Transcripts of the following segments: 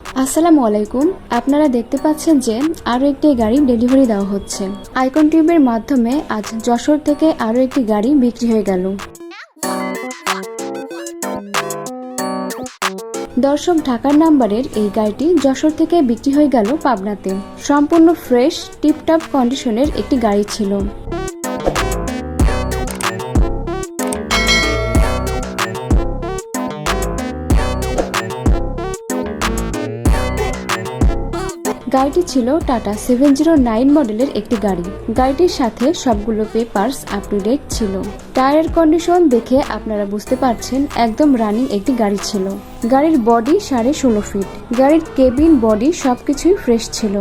আসসালামু আলাইকুম। আপনারা দেখতে পাচ্ছেন যে আরও একটি গাড়ি ডেলিভারি দেওয়া হচ্ছে। আইকন টিউবের মাধ্যমে আজ যশোর থেকে আরও একটি গাড়ি বিক্রি হয়ে গেল। দর্শক, ঢাকার নাম্বারের এই গাড়িটি যশোর থেকে বিক্রি হয়ে গেল পাবনাতে। সম্পূর্ণ ফ্রেশ, টিপটপ কন্ডিশনের একটি গাড়ি ছিল। গাড়িটি ছিল টাটা সেভেন জিরো নাইন মডেলের একটি গাড়ি। গাড়িটির সাথে সবগুলো পেপার্স আপ টু ডেট ছিল। টায়ারের কন্ডিশন দেখে আপনারা বুঝতে পারছেন একদম রানিং একটি গাড়ি ছিল। গাড়ির বডি সাড়ে ষোলো ফিট গাড়ির কেবিন বডি সবকিছুই ফ্রেশ ছিল।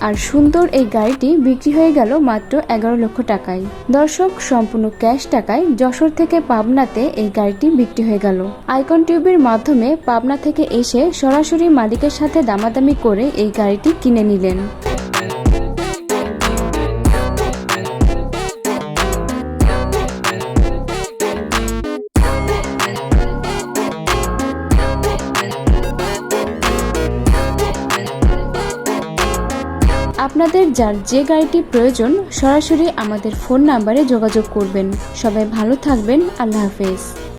আর সুন্দর এই গাড়িটি বিক্রি হয়ে গেল মাত্র এগারো লক্ষ টাকায়। দর্শক, সম্পূর্ণ ক্যাশ টাকায় যশোর থেকে পাবনাতে এই গাড়িটি বিক্রি হয়ে গেল। আইকন টিউবের মাধ্যমে পাবনা থেকে এসে সরাসরি মালিকের সাথে দামাদামি করে এই গাড়িটি কিনে নিলেন। আপনাদের যার যে গাড়িটি প্রয়োজন, সরাসরি আমাদের ফোন নাম্বারে যোগাযোগ করবেন। সবাই ভালো থাকবেন। আল্লাহ হাফেজ।